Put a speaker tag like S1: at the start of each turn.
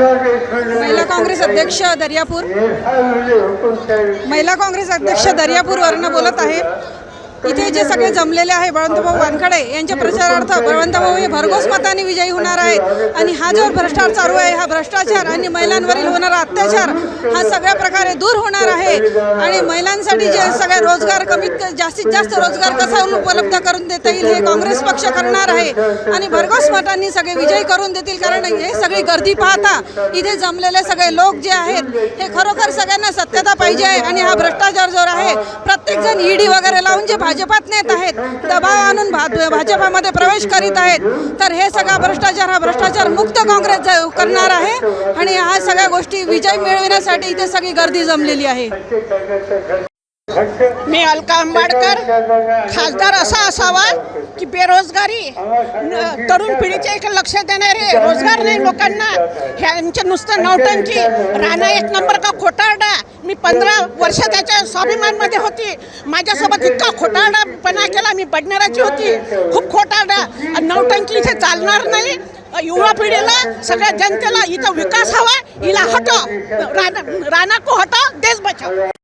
S1: महिला काँग्रेस अध्यक्ष दर्यापूर. महिला काँग्रेस अध्यक्ष दर्यापूरवरनं बोलत आहे इथे जे सगळे जमलेले आहे बळवंतभाऊ वानखडे यांच्या प्रचारार्थ बळवंतभाऊ हे भरघोस मताने विजयी होणार आहेत आणि हा जो भ्रष्टाचार चालू आहे हा भ्रष्टाचार आणि महिलांवरील होणारा अत्याचार हा सगळ्या प्रकारे दूर होणार आहे. आणि महिलांसाठी जे सगळे रोजगार कमीत जास्तीत जास्त रोजगार कसा उपलब्ध करून देता येईल हे काँग्रेस पक्ष करणार आहे. आणि भरघोस मतांनी सगळे विजयी करून देतील कारण हे सगळी गर्दी पाहता इथे जमलेले सगळे लोक जे आहेत हे खरोखर सगळ्यांना सत्यता पाहिजे आहे. आणि हा भ्रष्टाचार जो आहे. प्रत्येक जण ईडी वगैरे लावून जे भाजपात नेत आहेत दबाव आणून भाजपामध्ये प्रवेश करीत आहेत. तर हे सगळा भ्रष्टाचार हा भ्रष्टाचार मुक्त काँग्रेस करणार आहे आणि ह्या सगळ्या गोष्टी विजय मिळविण्यासाठी इथे सगळी गर्दी जमलेली आहे.
S2: मी अलका आंबाडकर खासदार असा असावा की बेरोजगारी तरुण पिढीचे एक लक्ष देणारे रोजगार नाही लोकांना. ह्यांचे नुसतं नौटंकी राणा एक नंबर का खोटारडा पंधरा वर्ष त्याच्या स्वाभिमानमध्ये होती. माझ्यासोबत इतका खोटारडापणा केला मी बडणाराची होती. खूप खोटारडा. आणि इथे चालणार नाही. युवा पिढीला सगळ्या जनतेला इथं विकास हवा हिला हटो राना राणा को हटो देश बचाव.